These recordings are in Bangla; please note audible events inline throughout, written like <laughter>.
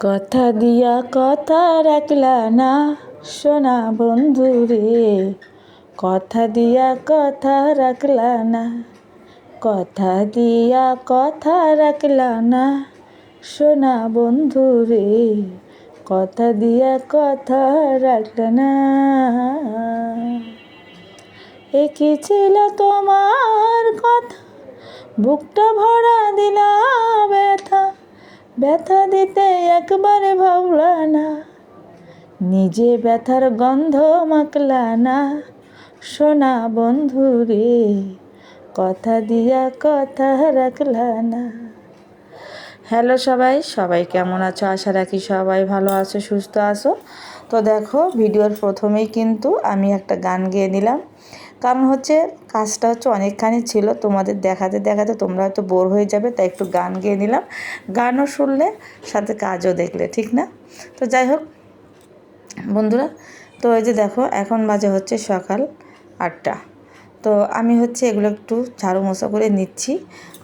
কথা দিয়া কথা রাখলা না, সোনা বন্ধু রে। কথা দিয়া কথা রাখলা না, কথা দিয়া কথা রাখলা না, সোনা বন্ধু রে। কথা দিয়া কথা রাখলা না। এ কি ছিল তোমার কথা? বুকটা ভরা দিলা ব্যথা। ব্যথা দিতে একবারে ভাবলা না। নিজে ব্যথার গন্ধ মাখলা না। সোনা বন্ধু রে, কথা দিয়া কথা রাখলা না। হ্যালো সবাই সবাই কেমন আছো? আশা রাখি সবাই ভালো আছো, সুস্থ আছো। তো দেখো, ভিডিওর প্রথমেই কিন্তু আমি একটা গান গেয়ে নিলাম। কারণ হচ্ছে কাজটা হচ্ছে অনেকখানি ছিল, তোমাদের দেখাতে দেখাতে তোমরা হয়তো বোর হয়ে যাবে, তাই একটু গান গেয়ে নিলাম। গানও শুনলে সাথে কাজও দেখলে, ঠিক না? তো যাই হোক, বন্ধুরা, তো এই যে দেখো, এখন বাজে হচ্ছে সকাল আটটা। তো আমি হচ্ছে এগুলো একটু ঝাড়ু মোছা করে নিচ্ছি।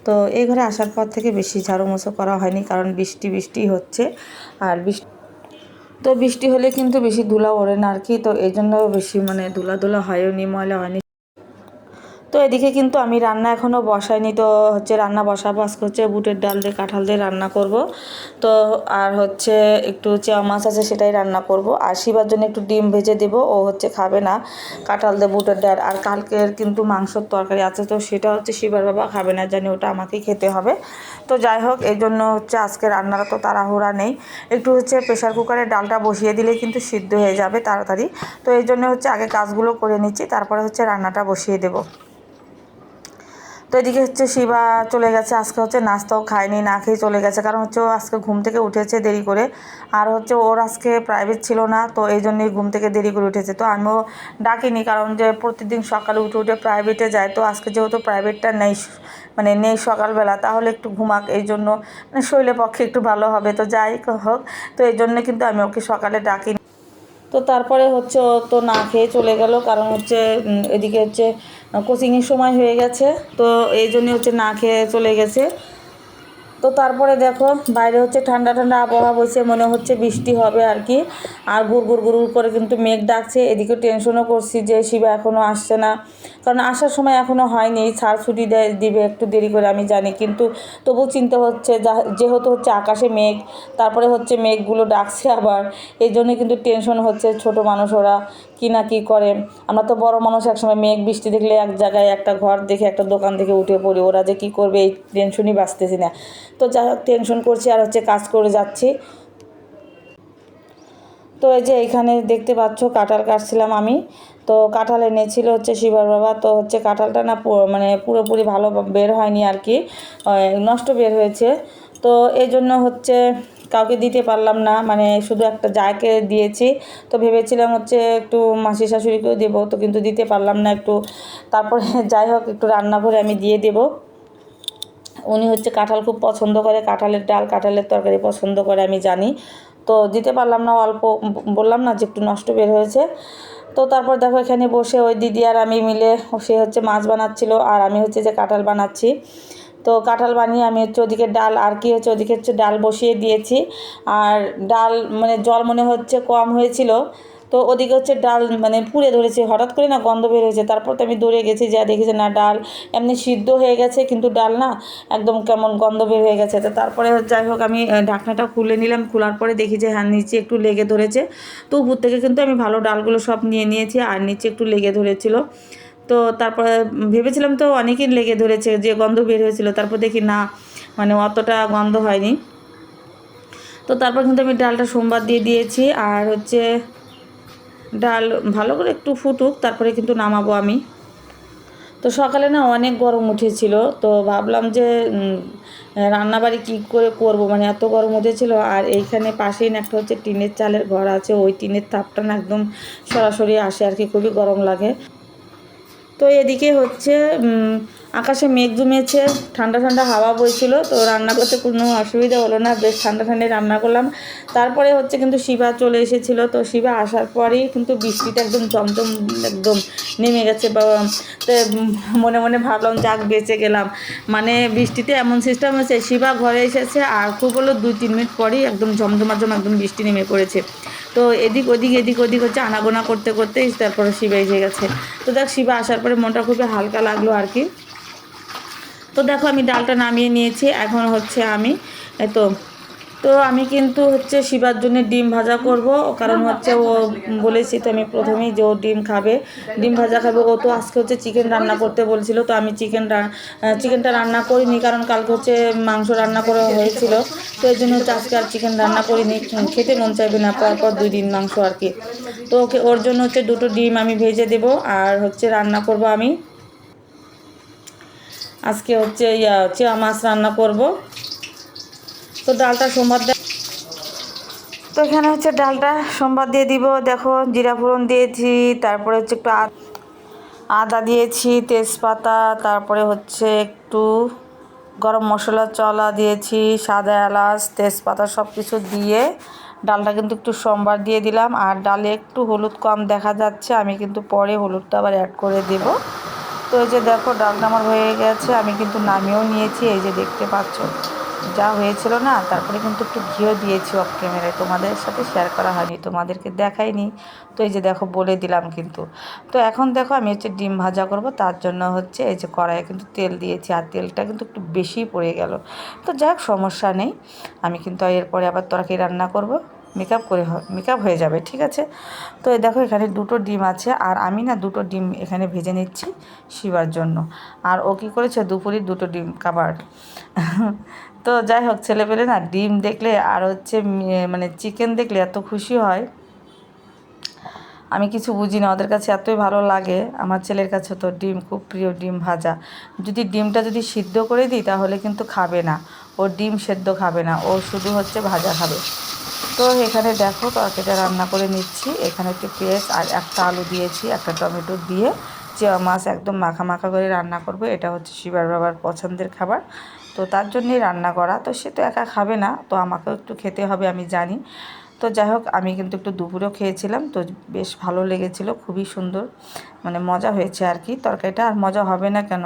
তো এই ঘরে আসার পর থেকে বেশি ঝাড়ু মোছা করা হয়নি, কারণ বৃষ্টি বৃষ্টি হচ্ছে আর বৃষ্টি তো বৃষ্টি হলে কিন্তু বেশি ধুলা ওড়ে না আর কি, তো এই জন্য বেশি মানে ধুলা ধুলা হয়ও নি, ময়লা হয়নি। তো এদিকে কিন্তু আমি রান্না এখনও বসাইনি। তো হচ্ছে রান্না বসাবো আজকে হচ্ছে বুটের ডাল দিয়ে, কাঁঠাল দিয়ে রান্না করব। তো আর হচ্ছে একটু চেয়া মাছ আছে সেটাই রান্না করব। আর শিবার জন্য একটু ডিম ভেজে দেবো, ও হচ্ছে খাবে না। কাঁঠাল দিয়ে, বুটের ডাল। আর কালকের কিন্তু মাংসর তরকারি আছে, তো সেটা হচ্ছে শিবার বাবা খাবে না, জানি ওটা আমাকেই খেতে হবে। তো যাই হোক, এই জন্য হচ্ছে আজকে রান্নাটা তো তাড়াহুড়া নেই। একটু হচ্ছে প্রেশার কুকারে ডালটা বসিয়ে দিলে কিন্তু সিদ্ধ হয়ে যাবে তাড়াতাড়ি। তো এই জন্য হচ্ছে আগে কাজগুলো করে নিচ্ছি, তারপরে হচ্ছে রান্নাটা বসিয়ে দেবো। তো এদিকে হচ্ছে শিবা চলে গেছে, আজকে হচ্ছে নাস্তাও খায়নি, না খেয়ে চলে গেছে। কারণ হচ্ছে ও আজকে ঘুম থেকে উঠেছে দেরি করে। আর হচ্ছে ওর আজকে প্রাইভেট ছিল না, তো এই জন্যই ঘুম থেকে দেরি করে উঠেছে। তো আমিও ডাকিনি, কারণ যে প্রতিদিন সকালে উঠে উঠে প্রাইভেটে যায়। তো আজকে যেহেতু প্রাইভেটটা নেই মানে নেই সকালবেলা, তাহলে একটু ঘুমাক, এই জন্য মানে শরীরের পক্ষে একটু ভালো হবে। তো যাই হোক, তো এই জন্য কিন্তু আমি ওকে সকালে ডাকিনি। তো তারপরে হচ্ছে ও তো না খেয়ে চলে গেল। কারণ হচ্ছে এদিকে হচ্ছে কোচিংয়ের সময় হয়ে গেছে, তো এই জন্যে হচ্ছে না খেয়ে চলে গেছে। তো তারপরে দেখো, বাইরে হচ্ছে ঠান্ডা ঠান্ডা আবহাওয়া বসে মনে হচ্ছে বৃষ্টি হবে আর কি। আর গুড় গুড় গুড় করে কিন্তু মেঘ ডাকছে এদিকে টেনশনও করছি যে শিবা এখনও আসছে না। কারণ আসার সময় এখনও হয়নি, ছাড় ছুটি দেয়, দিবে একটু দেরি করে, আমি জানি। কিন্তু তবু চিন্তা হচ্ছে যেহেতু হচ্ছে আকাশে মেঘ, তারপরে হচ্ছে মেঘগুলো ডাকছে আবার, এই জন্য কিন্তু টেনশন হচ্ছে ছোট মানুষ ওরা। কী না কী করে? আমরা তো বড় মানুষ একসময় মেঘ বৃষ্টি দেখলে এক জায়গায় একটা ঘর দেখে একটা দোকান দেখে উঠে পড়ি। ওরা যে কী করবে এই টেনশনই বাঁচতেছি না। তো যা টেনশন করছি আর হচ্ছে কাজ করে যাচ্ছি। তো এই যে এখানে দেখতে পাচ্ছ কাঁঠাল কাটছিলাম আমি। তো কাঁঠাল এনেছিল হচ্ছে শিবার বাবা। তো হচ্ছে কাঁঠালটা না মানে পুরোপুরি ভালো বের হয়নি আর কি। নষ্ট বের হয়েছে। তো এই জন্য হচ্ছে কাউকে দিতে পারলাম না মানে শুধু একটা জায়কে দিয়েছি, তো ভেবেছিলাম হচ্ছে একটু মাসি শাশুড়িকেও দেবো, তো কিন্তু দিতে পারলাম না একটু। তারপরে <laughs> যাই হোক, একটু রান্না করে আমি দিয়ে দেবো। উনি হচ্ছে কাঁঠাল খুব পছন্দ করে, কাঁঠালের ডাল, কাঁঠালের তরকারি পছন্দ করে, আমি জানি। তো দিতে পারলাম না, অল্প বললাম না যে একটু নষ্ট বের হয়েছে। তো তারপর দেখো এখানে বসে ওই দিদি আর আমি মিলে, সে হচ্ছে মাছ বানাচ্ছিল, আর আমি হচ্ছে যে কাঁঠাল বানাচ্ছি। তো কাঁঠাল বানিয়ে আমি হচ্ছে ওদিকে ডাল আর কি হচ্ছে ওদিকে হচ্ছে ডাল বসিয়ে দিয়েছি। আর ডাল মানে জল মনে হচ্ছে কম হয়েছিল। তো ওদিকে হচ্ছে ডাল মানে পুড়ে ধরেছে, হঠাৎ করে না গন্ধ বের হয়েছে। তারপর তো আমি দৌড়ে গেছি, যা দেখি যে না ডাল এমনি সিদ্ধ হয়ে গেছে, কিন্তু ডাল না একদম কেমন গন্ধ বের হয়ে গেছে। তো তারপরে যাই হোক আমি ঢাকনাটা খুলে নিলাম, খোলার পরে দেখি যে হ্যাঁ নিচে একটু লেগে ধরেছে। তো উপর থেকে কিন্তু আমি ভালো ডালগুলো সব নিয়ে নিয়েছি, আর নিচে একটু লেগে ধরেছিল। তো তারপরে ভেবেছিলাম তো অনেকই লেগে ধরেছে, যে গন্ধ বের হয়েছিল, তারপর দেখি না মানে অতটা গন্ধ হয়নি। তো তারপর কিন্তু আমি ডালটা সোমবার দিয়ে দিয়েছি, আর হচ্ছে ডাল ভালো করে একটু ফুটুক, তারপরে কিন্তু নামাবো আমি। তো সকালে না অনেক গরম উঠেছিল, তো ভাবলাম যে রান্নাবাড়ি কী করে করব মানে এত গরম উঠেছিল, আর এইখানে পাশেই না একটা হচ্ছে টিনের চালের ঘর আছে, ওই টিনের তাপটা না একদম সরাসরি আসে আর কি, খুবই গরম লাগে। তো এদিকে হচ্ছে আকাশে মেঘ জমেছে, ঠান্ডা ঠান্ডা হাওয়া বইছিল, তো রান্না করতে কোনো অসুবিধা হলো না, বেশ ঠান্ডা ঠান্ডায় রান্না করলাম। তারপরে হচ্ছে কিন্তু শিবা চলে এসেছিল, তো শিবা আসার পরেই কিন্তু বৃষ্টিটা একদম জমজম একদম নেমে গেছে, বা মনে মনে ভাবলাম, যাক, বেঁচে গেলাম। মানে বৃষ্টিতে এমন সিস্টেম হয়েছে শিবা ঘরে এসেছে, আর খুব হলো দুই তিন মিনিট পরেই একদম জমজমাজম একদম বৃষ্টি নেমে পড়েছে। তো এদিক ওদিক এদিক ওদিক হচ্ছে আনাগোনা করতে করতেই তারপরে শিবা এসে গেছে। তো দেখ শিবা আসার পরে মনটা খুবই হালকা লাগল আর কি। তো দেখো আমি ডালটা নামিয়ে নিয়েছি, এখন হচ্ছে আমি তো। তো আমি কিন্তু হচ্ছে শিবার জন্য ডিম ভাজা করব, কারণ হচ্ছে ও বলেছি তো আমি প্রথমেই যে ও ডিম খাবে, ডিম ভাজা খাবে। ও তো আজকে হচ্ছে চিকেন রান্না করতে বলছিল, তো আমি চিকেন চিকেনটা রান্না করিনি, কারণ কালকে হচ্ছে মাংস রান্না করা হয়েছিল, তো এই জন্য হচ্ছে আজকে আর চিকেন রান্না করিনি খেতে মন চাইবে না, পরপর দুই দিন মাংস আর কি। তো ওকে ওর জন্য হচ্ছে দুটো ডিম আমি ভেজে দেবো, আর হচ্ছে রান্না করব আমি। আজকে হচ্ছে ইয়া, চেয়া মাছ রান্না করব। তো ডালটা সোমবার তো এখানে হচ্ছে ডালটা সোমবার দিয়ে দিব। দেখো জিরা ফোড়ন দিয়েছি, তারপরে হচ্ছে একটু আদা দিয়েছি, তেজপাতা, তারপরে হচ্ছে একটু গরম মশলা, চলা দিয়েছি, সাদা এলাচ, তেজপাতা সব কিছু দিয়ে ডালটা কিন্তু একটু সোমবার দিয়ে দিলাম। আর ডালে একটু হলুদ কম দেখা যাচ্ছে, আমি কিন্তু পরে হলুদটা আবার অ্যাড করে দেব। তো এই যে দেখো ডালটা আমার হয়ে গেছে, আমি কিন্তু নামিয়েও নিয়েছি, এই যে দেখতে পাচ্ছ। যা হয়েছিল না, তারপরে কিন্তু একটু ঘিও দিয়েছি অফ ক্যামেরায় তোমাদের সাথে শেয়ার করা হয়নি, তোমাদেরকে দেখাইনি। তো এই যে দেখো, বলে দিলাম কিন্তু। তো এখন দেখো, আমি হচ্ছে ডিম ভাজা করব, তার জন্য হচ্ছে এই যে কড়াইয়ে কিন্তু তেল দিয়েছি, আর তেলটা কিন্তু একটু বেশি পড়ে গেল। তো যাক, সমস্যা নেই, আমি কিন্তু এরপরে আবার তরকারি রান্না করব। মেকআপ করে মেকআপ হয়ে যাবে, ঠিক আছে? তো এই দেখো এখানে দুটো ডিম আছে, আর আমি না দুটো ডিম এখানে ভেজে নিচ্ছি শিবার জন্য। আর ও কী করেছে? দুপুরে দুটো ডিম কাবার তো যাই হোক, ছেলেপেলে না ডিম দেখলে আর হচ্ছে মানে চিকেন দেখলে এত খুশি হয়। আমি কিছু বুঝি না, ওদের কাছে এতই ভালো লাগে। আমার ছেলের কাছে তো ডিম, খুব প্রিয় ডিম ভাজা। যদি ডিমটা যদি সিদ্ধ করে দিই, তাহলে কিন্তু খাবে না। ও ডিম সেদ্ধ খাবে না, ও শুধু হচ্ছে ভাজা খাবে। তো এখানে দেখো তরকারিটা রান্না করে নিচ্ছি। এখানে একটু পেঁয়াজ আর একটা আলু দিয়েছি, একটা টমেটো দিয়ে। চেয়া মাছ একদম মাখা মাখা করে রান্না করব, এটা হচ্ছে শিবার বাবার পছন্দের খাবার। তো তার জন্যই রান্না করা। তো সে তো একা খাবে না, তো আমাকেও একটু খেতে হবে, আমি জানি। তো যাই হোক, আমি কিন্তু একটু দুপুরেও খেয়েছিলাম, তো বেশ ভালো লেগেছিল, খুবই সুন্দর। মানে মজা হয়েছে আর কি তরকারিটা, আর মজা হবে না কেন?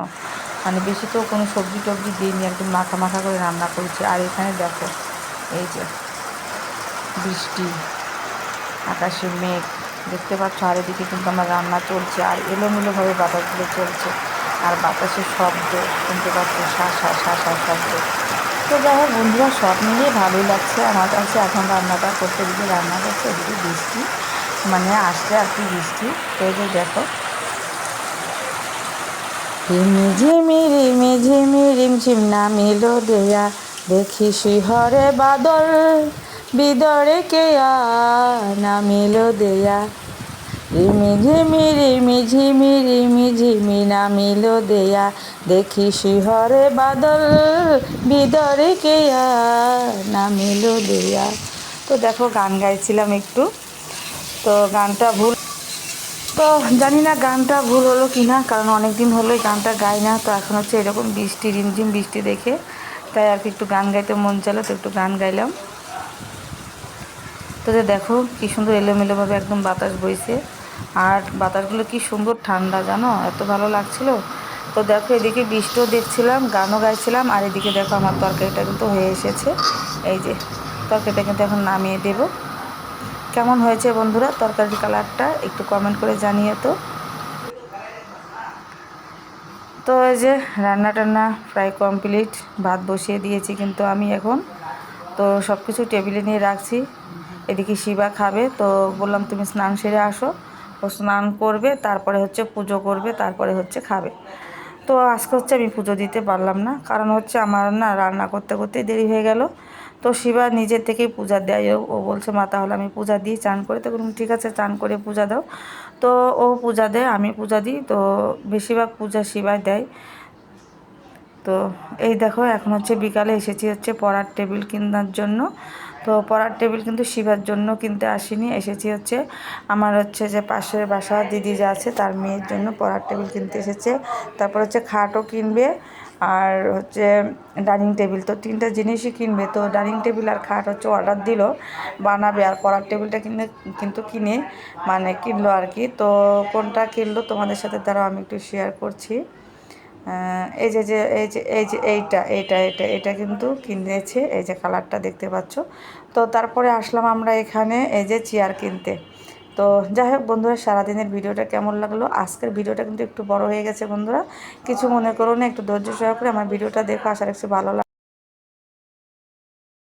মানে বেশি তো কোনো সবজি টবজি দিইনি, একদম মাখা মাখা করে রান্না করেছি। আর এখানে দেখো, এই যে বৃষ্টি, আকাশে মেঘ। দেখতে পাচ্ছ আর এদিকে কিন্তু আমার রান্না চলছে আর এলোমেলোভাবে বাতাসগুলো চলছে আর বাতাসের শব্দ শুনতে পাচ্ছ শা শা শা শা শব্দ। তো যাই হোক বন্ধুরা, সব মিলিয়ে ভালোই লাগছে আমার কাছে। এখন রান্নাটা করতে দিকে রান্না করছে এদিকে বৃষ্টি মানে আসছে আর কি বৃষ্টি। তো যে দেখো। রিমি ঝিমি রিমি ঝিমি রিম ঝিম নামিল দেয়া দেখি শিহরে বাদল বিদরে কেয়া নামিল দেয়া? রিমি ঝিমি রিমি ঝিমি রিমি ঝিমি নামিল দেয়া। দেখি শিহরে বাদল, বিদরে কেয়া নামিল দেয়া? তো দেখো, গান গাইছিলাম একটু। তো গানটা ভুল তো জানি না গানটা ভুল হলো কি না কারণ অনেক দিন হলো গানটা গাই না, তো এখন হচ্ছে এরকম বৃষ্টি রিমঝিম বৃষ্টি দেখে। তাই আর কি একটু গান গাইতে মন চাইলো, তো একটু গান গাইলাম। তো যে দেখো কি সুন্দর এলোমেলোভাবে একদম বাতাস বইছে। আর বাতাসগুলো কি সুন্দর ঠান্ডা, জানো? এত ভালো লাগছিল। তো দেখো এদিকে বৃষ্টিও দেখছিলাম, গানও গাইছিলাম, আর এদিকে দেখো আমার তরকারিটা কিন্তু হয়ে এসেছে। এই যে, তরকারিটা কিন্তু এখন নামিয়ে দেবো। কেমন হয়েছে বন্ধুরা তরকারির কালারটা একটু কমেন্ট করে জানিয়ে তো। তো এই যে রান্না টান্না প্রায় কমপ্লিট ভাত বসিয়ে দিয়েছি কিন্তু আমি এখন। তো সব কিছু টেবিলে নিয়ে রাখছি। এদিকে শিবা খাবে, তো বললাম তুমি স্নান সেরে আসো। ও স্নান করবে, তারপরে হচ্ছে পুজো করবে, তারপরে হচ্ছে খাবে। তো আজকে হচ্ছে আমি পুজো দিতে পারলাম না, কারণ হচ্ছে আমার না রান্না করতে করতে দেরি হয়ে গেল। তো শিবা নিজের থেকেই পূজা দেয়, ও- বলছে, মা, তাহলে আমি পূজা দিই, চান করে। তো ঠিক আছে, চান করে পূজা দাও। তো ও পূজা দেয়, আমি পূজা দিই, তো বেশিরভাগ পূজা শিবাই দেয়। তো এই দেখো, এখন হচ্ছে বিকালে এসেছি হচ্ছে পড়ার টেবিল কেনার জন্য। তো পড়ার টেবিল কিন্তু শিবার জন্য কিনতে আসিনি। এসেছি হচ্ছে আমার হচ্ছে যে পাশের বাসা, দিদি যা আছে তার মেয়ের জন্য পড়ার টেবিল কিনতে এসেছে। তারপর হচ্ছে খাটও কিনবে আর হচ্ছে ডাইনিং টেবিল। তো তিনটা জিনিসই কিনবে। তো ডাইনিং টেবিল আর খাট হচ্ছে অর্ডার দিল, বানাবে আর পড়ার টেবিলটা কিনে কিন্তু কিনে মানে কিনলো আর কি। তো কোনটা কিনলো তোমাদের সাথে দ্বারা আমি একটু শেয়ার করছি। এই যে যে, এই যে এই যে, এইটা এইটা এটা এটা কিন্তু কিনেছে। এই যে কালারটা দেখতে পাচ্ছ। তো তারপরে আসলাম আমরা এখানে এই যে চেয়ার কিনতে। তো যাই হোক বন্ধুরা, সারাদিনের ভিডিওটা কেমন লাগল? আজকের ভিডিওটা কিন্তু একটু বড় হয়ে গেছে বন্ধুরা। কিছু মনে করো না, একটু ধৈর্য সহকারে আমার ভিডিওটা দেখো। আশা রাখছি ভালো